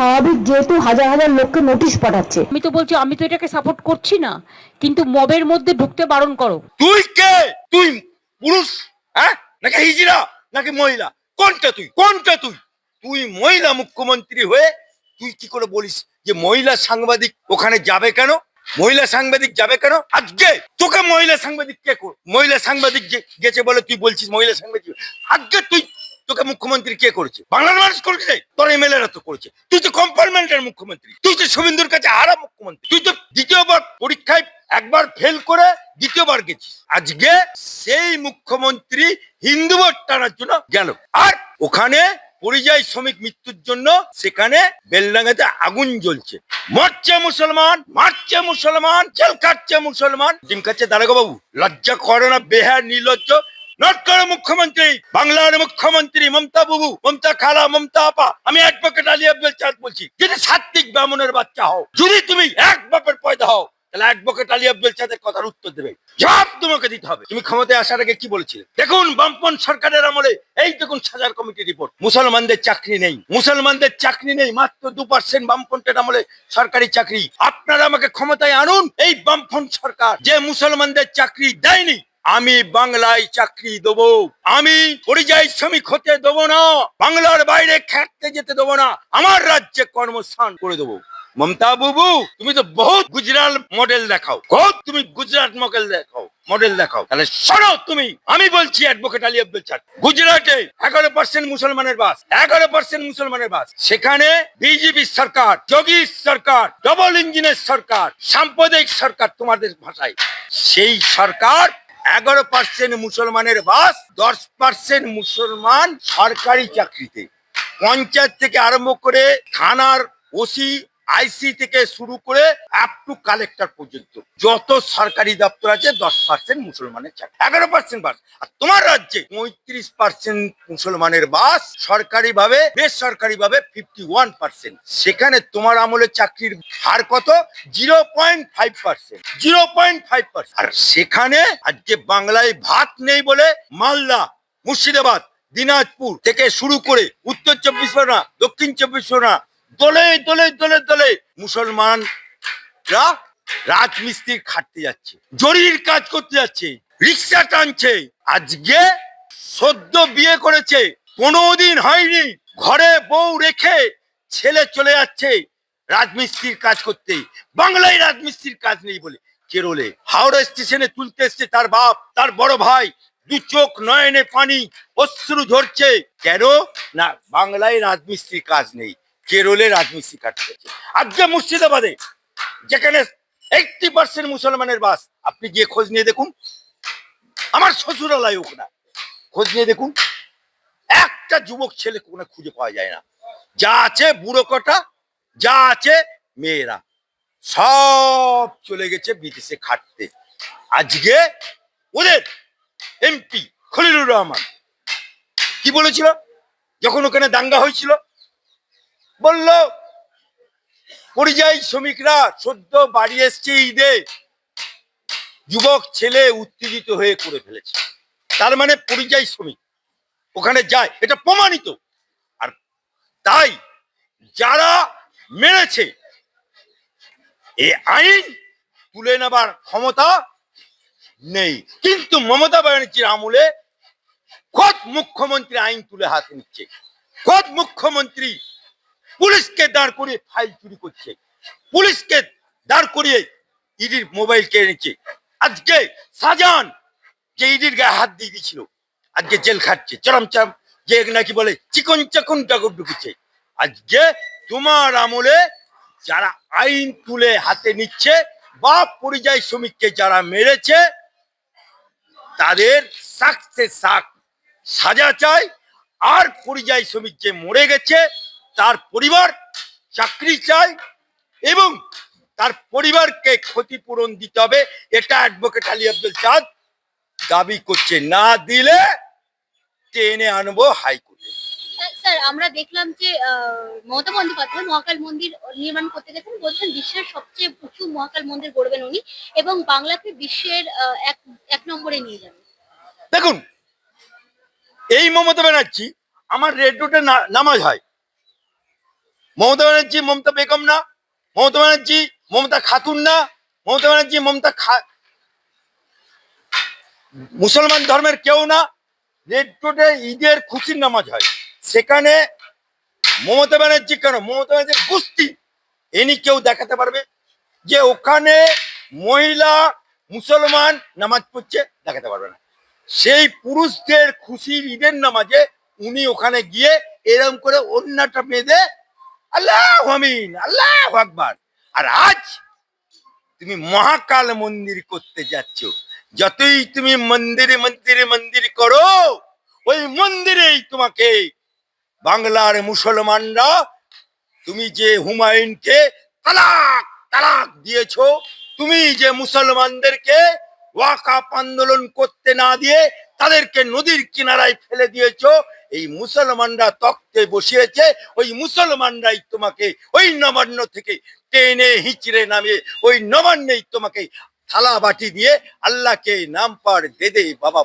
স্বাভাবিক যেহেতু হাজার হাজার লোককে নোটিশ পাঠাচ্ছে। আমি তো বলছি আমি তো এটাকে সাপোর্ট করছি না কিন্তু মবের মধ্যে ঢুকতে বারণ করো। তুই কে? তুই পুরুষ হ্যাঁ? নাকি হিজড়া নাকি মহিলা? কোনটা তুই? কোনটা তুই? তুই মহিলা মুখ্যমন্ত্রী হয়ে তুই কি করে বলিস যে মহিলা সাংবাদিক ওখানে যাবে কেন? মহিলা সাংবাদিক যাবে কেন? আজকে তোকে মহিলা সাংবাদিক কে কর- মহিলা সাংবাদিক যে গেছে বলে তুই বলছিস মহিলা সাংবাদিক? আজকে তুই তোকে মুখ্যমন্ত্রী কে করেছে? বাংলার মানুষ করেছে তোর এমএলএরা তো করেছে। তুই তো কম্পার্টমেন্টের মুখ্যমন্ত্রী। তুই তো শুভেন্দুর কাছে হারা মুখ্যমন্ত্রী। তুই তো দ্বিতীয়বার পরীক্ষায় একবার ফেল করে দ্বিতীয়বার গেছিস। আজকে সেই মুখ্যমন্ত্রী হিন্দু ভোট টানার জন্য গেল। আর ওখানে পরিযায়ী শ্রমিক মৃত্যুর জন্য সেখানে বেলডাঙ্গাতে আগুন জ্বলছে। মরছে মুসলমান, মারছে মুসলমান জেল খাচ্ছে মুসলমান। ডিম খাচ্ছে দারোগা বাবু লজ্জা করে না বেহার নির্লজ্জ। নট করে মুখ্যমন্ত্রী, বাংলার মুখ্যমন্ত্রী, মমতা বাবু, মমতা খালা, মমতা আপা, আমি অ্যাডভোকেট আলী আব্দুল চাঁদ বলছি, যদি সাত্বিক ব্রাহ্মণের বাচ্চা হও, যদি তুমি এক বাপের পয়দা হও, তাহলে অ্যাডভোকেট আলী আব্দুল চাঁদের কথার উত্তর দেবে। জবাব তোমাকে দিতে হবে। তুমি ক্ষমতায় আসার আগে কি বলেছিলে? দেখুন বামপন সরকারের আমলে এই দেখুন সাজার কমিটি রিপোর্ট। মুসলমানদের চাকরি নেই। মুসলমানদের চাকরি নেই, মাত্র দু পার্সেন্ট বামপন্থের আমলে সরকারি চাকরি। আপনারা আমাকে ক্ষমতায় আনুন, এই বামপন সরকার যে মুসলমানদের চাকরি দেয়নি আমি বাংলায় চাকরি দেবো। আমি পরিযায়ী শ্রমিক হতে দেবো না। বাংলার বাইরে খেটতে যেতে দেব না। আমার রাজ্যে কর্মস্থান করে দেবো। মমতা বাবু, তুমি তো বহুত গুজরাট মডেল দেখাও। বহুত তুমি গুজরাট মডেল দেখাও। মডেল দেখাও। তাহলে সরো তুমি। আমি বলছি অ্যাডভোকেট আলী আব্দুল চাঁদ গুজরাটে এগারো পার্সেন্ট মুসলমানের বাস। এগারো পার্সেন্ট মুসলমানের বাস। সেখানে বিজেপি সরকার যোগী সরকার ডবল ইঞ্জিনের সরকার, সাম্প্রদায়িক সরকার তোমাদের ভাষায়। সেই সরকার এগারো পার্সেন্ট মুসলমানের বাস, দশ পার্সেন্ট মুসলমান সরকারি চাকরিতে। পঞ্চায়েত থেকে আরম্ভ করে থানার ওসি আইসি থেকে শুরু করে আপ টু কালেক্টর পর্যন্ত যত সরকারি দপ্তর আছে, দশ পার্সেন্ট মুসলমানের চাকরি। এগারো পার্সেন্ট বাস। আর তোমার রাজ্যে পঁয়ত্রিশ পার্সেন্ট মুসলমানের বাস সরকারি ভাবে বেসরকারি ভাবে ফিফটি ওয়ান পার্সেন্ট সেখানে তোমার আমলে চাকরির হার কত? Zero point five percent zero point five percent আর সেখানে আজকে বাংলায় ভাত নেই বলে মালদা, মুর্শিদাবাদ, দিনাজপুর থেকে শুরু করে উত্তর চব্বিশ পরগনা, দক্ষিণ চব্বিশ পরগনা দলে দলে দলে দলে মুসলমানরা রাজমিস্ত্রির খাটতে যাচ্ছে, জরির কাজ করতে যাচ্ছে, রিক্সা টানছে। আজকে সদ্য বিয়ে করেছে, পনেরো দিন হয়নি, ঘরে বউ রেখে ছেলে চলে যাচ্ছে রাজমিস্ত্রির কাজ করতে। বাংলায় রাজমিস্ত্রির কাজ নেই বলে কেরলে। হাওড়া স্টেশনে তুলতে এসছে তার বাপ, তার বড় ভাই। দু চোখ নয়নে পানি, অশ্রু ঝরছে। কেন? না, বাংলায় রাজমিস্ত্রির কাজ নেই। কেরলে রাজমিস্ত্রি কাজ আজকে মুর্শিদাবাদে, যেখানে এইটটি পার্সেন্ট মুসলমানের বাস, আপনি গিয়ে খোঁজ নিয়ে দেখুন। আমার শ্বশুরালয় ওখানে খোঁজ নিয়ে দেখুন। একটা যুবক ছেলে কোনো খুঁজে পাওয়া যায় না। যা আছে বুড়ো কটা, যা আছে মেয়েরা। সব চলে গেছে বিদেশে খাটতে। আজকে ওদের এমপি খলিলুর রহমান। কি বলেছিল? যখন ওখানে দাঙ্গা হয়েছিল বলল, পরিযায়ী শ্রমিকরা সদ্য বাড়ি এসছে ঈদে। যুবক ছেলে উত্তেজিত হয়ে করে ফেলেছে। তার মানে পরিযায়ী শ্রমিক ওখানে যায়, এটা প্রমাণিত। আর তাই যারা মেরেছে, এ আইন তুলে নেবার ক্ষমতা নেই। কিন্তু মমতা ব্যানার্জির আমলে খোদ মুখ্যমন্ত্রী আইন তুলে হাতে নিচ্ছে। খোদ মুখ্যমন্ত্রী পুলিশকে দাঁড় করিয়ে ফাইল চুরি করছে। পুলিশকে দাঁড় করিয়ে ইডির মোবাইল কেড়ে নিচ্ছে। আজকে সাজান যে ইডির গায়ে হাত দিয়ে দিয়েছিল, আজকে জেল খাটছে। চরম চরম যে নাকি বলে চিকন চাকন টাকর ঢুকেছে আজকে তোমার আমলে যারা আইন তুলে হাতে নিচ্ছে বা পরিযায়ী শ্রমিককে যারা মেরেছে, তাদের সাকসে সাক সাজা চাই, আর পরিযায়ী শ্রমিক যে মরে গেছে তার পরিবার চাকরি চাই এবং তার পরিবারকে ক্ষতিপূরণ দিতে হবে এটা অ্যাডভোকেট আলী আব্দুল চাঁদ দাবি করছে। না দিলে টেনে আনব হাইকোর্টে। স্যার- আমরা দেখলাম যে মমতা বন্দ্যোপাধ্যায় মহাকাল মন্দির নির্মাণ করতে গেছেন বলছেন বিশ্বের সবচেয়ে উঁচু মহাকাল মন্দির গড়বেন উনি এবং বাংলাকে বিশ্বের এক এক নম্বরে নিয়ে যাবেন। দেখুন এই মমতা ব্যানার্জি আমার রেড রোডে নামাজ হয়। মমতা ব্যানার্জি, মমতা বেগম না। মমতা ব্যানার্জি, মমতা খাতুন না। মমতা ব্যানার্জি, মমতা মুসলমান ধর্মের কেউ না। রেড ঈদের খুশির নামাজ হয়। সেখানে মমতা ব্যানার্জি কেন? মমতা ব্যানার্জি কুস্তি। এনি কেউ দেখাতে পারবে যে ওখানে মহিলা মুসলমান নামাজ পড়ছে, দেখাতে পারবে না। সেই পুরুষদের খুশির ঈদের নামাজে উনি ওখানে গিয়ে এরম করে অন্যটা বেঁধে আল্লাহ আমিন, আল্লাহ আকবার। আর আজ তুমি মহাকাল মন্দির করতে যাচ্ছ। যতই তুমি মন্দিরে মন্দিরে মন্দির করো, ওই মন্দিরেই তোমাকে বাংলার মুসলমানরা তুমি যে হুমায়ুনকে তালাক তালাক দিয়েছ, তুমি যে মুসলমানদেরকে ওয়াকাপ আন্দোলন করতে না দিয়ে তাদেরকে নদীর কিনারায় ফেলে দিয়েছ এই মুসলমানরা তক্তে বসিয়েছে, ওই মুসলমানরাই তোমাকে ওই নবান্ন থেকে টেনে হিচড়ে নামে ওই নবান্নেই তোমাকে থালা বাটি দিয়ে আল্লাহকে নাম পার দে দে বাবা